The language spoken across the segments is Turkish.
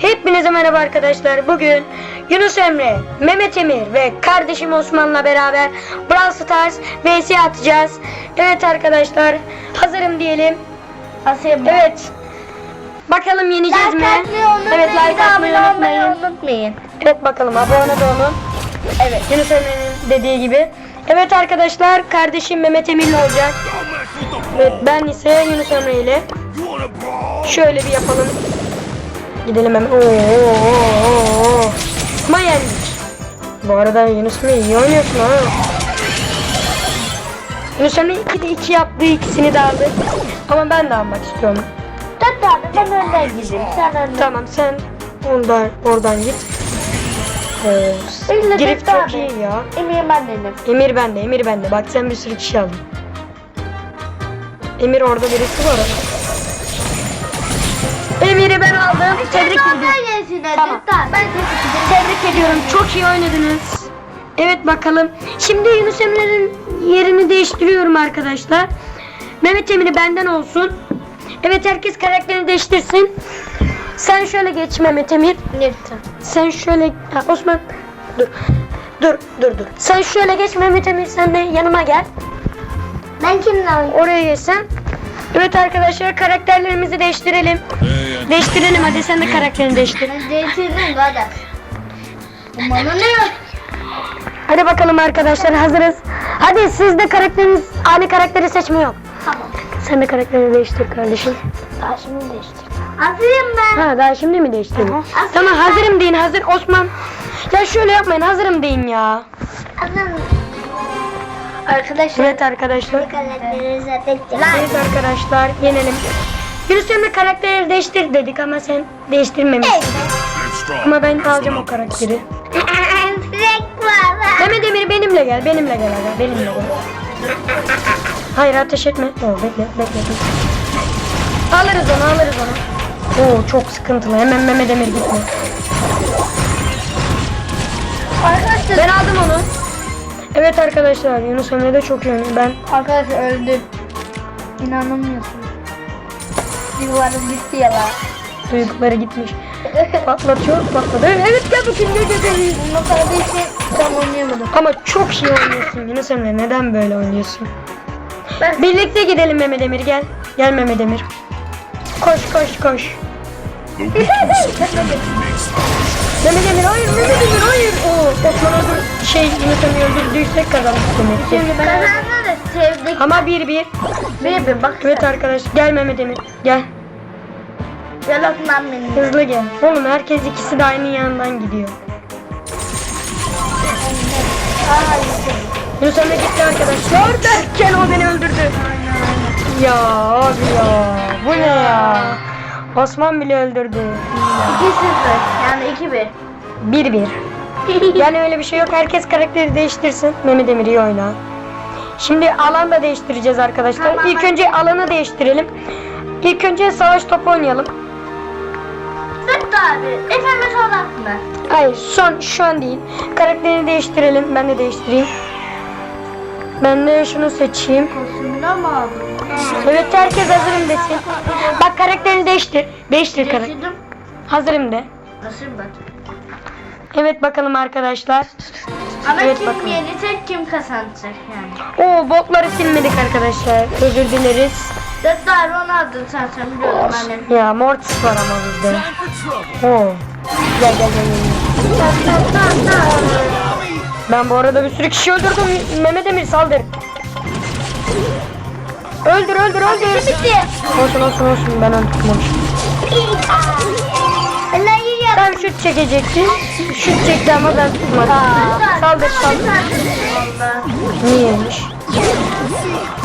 Hepinize merhaba arkadaşlar. Bugün Yunus Emre, Mehmet Emir ve kardeşim Osman'la beraber Brawl Stars vs atacağız. Evet arkadaşlar, hazırım diyelim. Asya Evet. Bakalım yeneceğiz mi? Evet like atmayı unutmayın. unutmayın. Evet bakalım abone de olun. Evet. Yunus Emre'nin dediği gibi. Evet arkadaşlar, kardeşim Mehmet Emir'le olacak. Evet ben ise Yunus Emre ile. Şöyle bir yapalım. Gidelim hemen. Oo, oo, oo. Ama yendik. Bu arada Yunus Emre iyi oynuyorsun ha. Yunus Emre 2'de 2 yaptı ikisini de aldı. Ama ben de almak istiyorum. Dur abi ben önden gideyim. Sen önden. Tamam sen ondan oradan git. Ee, İlle dur çok abi. iyi ya. Eminim ben dedim. Emir bende, Emir bende. Bak sen bir sürü kişi aldın. Emir orada birisi var. Emir'i ben aldım. Tebrik ediyorum. Tamam. Ben Tebrik ediyorum. Çok iyi oynadınız. Evet bakalım. Şimdi Yunus Emre'nin yerini değiştiriyorum arkadaşlar. Mehmet Emir'i benden olsun. Evet herkes karakterini değiştirsin. Sen şöyle geç Mehmet Emir. Lütfen. Sen şöyle ha, Osman dur. Dur dur dur. Sen şöyle geç Mehmet Emir sen de yanıma gel. Ben kimle oynayayım? Oraya geçsen. Evet arkadaşlar karakterlerimizi değiştirelim. Değiştirelim hadi sen de karakterini değiştir. Ben değiştirdim hadi. Bana ne yok? Hadi bakalım arkadaşlar hazırız. Hadi siz de karakteriniz aynı karakteri seçme yok. Tamam. Sen de karakterini değiştir kardeşim. Daha şimdi değiştir. Hazırım ben. Ha daha şimdi mi değiştirdin? Tamam hazırım deyin hazır Osman. Ya şöyle yapmayın hazırım deyin ya. Hazırım. Arkadaşlar. Evet arkadaşlar. Zaten Evet arkadaşlar yenelim. Yunus Emre karakteri değiştir dedik ama sen değiştirmemişsin. Ama ben alacağım o karakteri. Mehmet Emir benimle gel, benimle gel aga, benimle gel. Hayır ateş etme. Oo, bekle, bekle, bekle. Alırız onu, alırız onu. Oo çok sıkıntılı. Hemen Mehmet Emir gitme. Arkadaşlar. Ben aldım onu. Evet arkadaşlar Yunus Emre de çok iyi. Ben Arkadaşlar öldüm. İnanamıyorsunuz. Yuvarım bitti ya lan. gitmiş. Patlatıyor, patladı. Evet gel bakayım gel gel gel. Bununla kardeşim tam oynayamadım. Ama çok iyi oynuyorsun Yunus Emre. Neden böyle oynuyorsun? Ben Birlikte gidelim Mehmet Emir gel. Gel Mehmet Emir. Koş koş koş. Mehmet Emir hayır Mehmet Emir hayır. Oo, Osman öldür şey Yunus Emir öldürdüysek kazandık demek ki. şimdi ben da sevdik. Ama bir bir. Bir bir bak. Evet arkadaş gel Mehmet Emir gel. Gel Osman benim. Hızlı gel. Oğlum herkes ikisi de aynı yandan gidiyor. Emre gitti arkadaşlar derken o beni öldürdü. Ya abi ya bu ne ya? Osman bile öldürdü. 2-0 yani 2-1. 1-1. Yani öyle bir şey yok. Herkes karakteri değiştirsin. Mehmet Emir iyi oyna. Şimdi alan da değiştireceğiz arkadaşlar. Tamam, İlk önce alanı değiştirelim. İlk önce savaş topu oynayalım. Sırt abi. Efendim odaklı. Hayır son şu an değil. Karakterini değiştirelim. Ben de değiştireyim. Ben de şunu seçeyim. Kostümünü mı aldın? Evet herkes hazırım desin. Bak karakterini değiştir. Değiştir karakter. Hazırım de. Nasıl bak? Evet bakalım arkadaşlar. Ama Evet, kim yenecek kim kazanacak yani. Oo botları silmedik arkadaşlar. Özür dileriz. Aldın sen sen biliyordum annem. Ya Mortis var ama bizde. Oo. Gel gel gel. gel. Ben bu arada bir sürü kişi öldürdüm. Mehmet Emir saldır. Öldür öldür öldür. Olsun olsun olsun ben öldürdüm Tam şut çekecekti. Şut çekti ama ben tutmadım. Saldır saldır. Niyeymiş?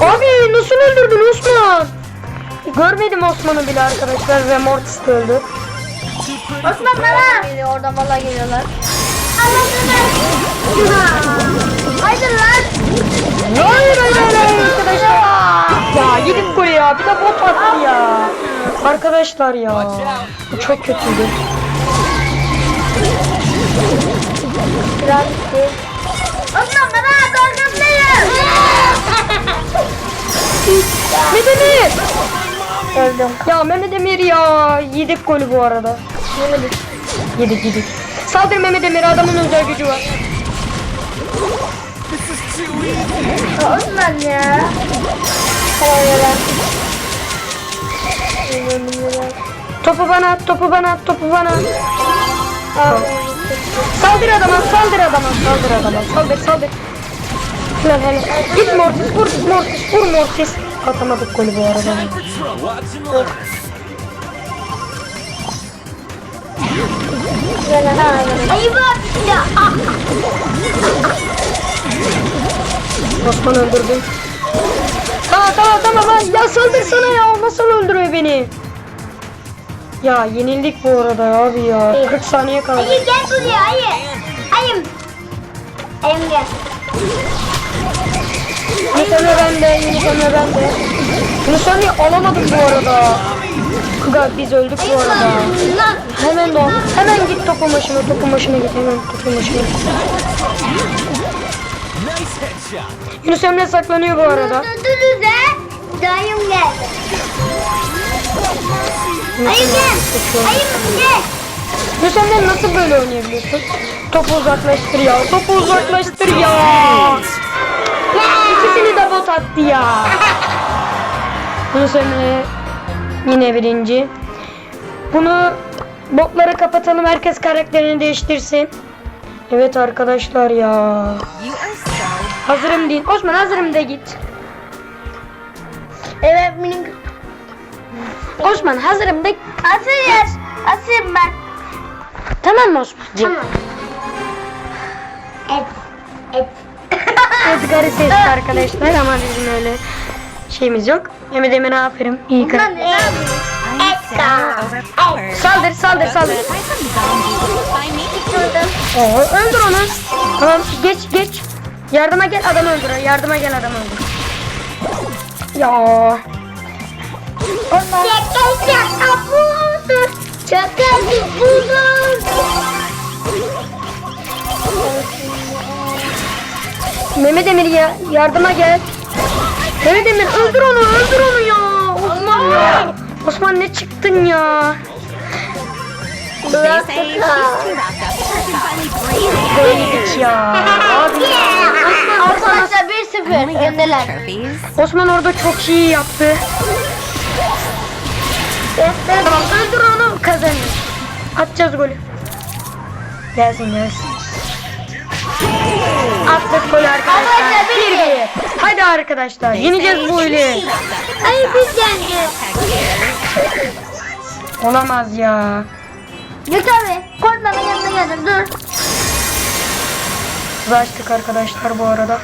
Abi nasıl öldürdün Osman? Görmedim Osman'ı bile arkadaşlar ve Mortis de öldü. Osman bana. Geliyor orada mala geliyorlar. Haydi lan. Hayır hayır hayır arkadaşlar. Ya yedik golü ya. Bir de bot attı ya. Arkadaşlar ya. Bu çok kötüydü. Biraz gitti. Osman bana arkasındayım. Mehmet Emir. Öldüm. Ya Mehmet Emir ya. Yedik golü bu arada. Yemedik. Yedik yedik. Saldır Mehmet Emir adamın özel gücü var. Osman ya. Ben. Topu bana at, topu bana at, topu bana at. Al. Saldır adama, saldır adama, saldır adama, saldır, saldır. Helal helal. Git Mortis, vur Mortis, vur Mortis. Atamadık golü bu arada. Ayı bak ya. Ah. Osman öldürdü. Tamam tamam tamam lan. Ya saldırsana ya. Nasıl öldürüyor beni? Ya yenildik bu arada abi ya. 40 saniye kaldı. Ayı gel buraya ayı. Ayım. Ayım gel. Emre bende, Emre bende. Emre'yi alamadım bu arada. Kuga biz öldük bu arada. Hemen o. Hemen git topun başına, topun başına git. Hemen topun başına Emre saklanıyor bu arada. Durdunuz he. Ayı gel. Ayım gel. Yunus Emre nasıl böyle oynayabiliyorsun? Topu uzaklaştır ya. Topu uzaklaştır ya. İkisini de bot attı ya. Yunus Emre yine birinci. Bunu botları kapatalım. Herkes karakterini değiştirsin. Evet arkadaşlar ya. Hazırım deyin. Osman hazırım de git. Evet benim. Osman hazırım de. Asıl Asıl ben. Tamam mı Osman'cığım? Tamam. Et. Et. Edgar'ı seçti arkadaşlar ama bizim öyle şeyimiz yok. Mehmet Emir'e aferin. İyi Ben karakter. ne yapayım? Et ka. Et. Saldır saldır saldır. Oo, öldür onu. Tamam geç geç. Yardıma gel adam öldür. Yardıma gel adam öldür. Ya. Şaka şaka buldu. Şaka. Mehmet Emir ya yardıma gel. Mehmet Emir öldür onu öldür onu ya. Osman ya. Osman ne çıktın ya. Bırak Böyledik ya. Abi ya. Arkadaşlar 1-0 öndeler. Osman orada çok iyi yaptı. Tamam öldür onu kazanır. Atacağız golü. Gelsin gelsin. Attık golü arkadaşlar. Bir Bir. Hadi arkadaşlar yeneceğiz bu oyunu. Ay biz yeneceğiz. Olamaz ya. Git abi. Korkma ben yanına geldim dur. Açtık arkadaşlar bu arada.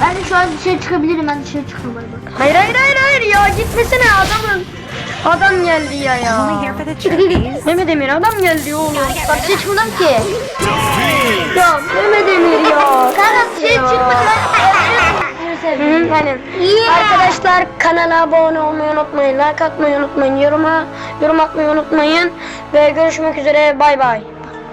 Ben de şu an dışarı çıkabilirim ben dışarı çıkıyorum bak. Hayır hayır hayır hayır ya gitmesene adamın. Adam geldi ya ya. Mehmet Emir adam geldi oğlum. Bak dışarı çıkmadım ki. Ya Mehmet Emir ya. Kanka dışarı çıkmadım. Aynen. Arkadaşlar kanala abone olmayı unutmayın. Like atmayı unutmayın. Yoruma yorum atmayı unutmayın. Ve görüşmek üzere. Bay bay.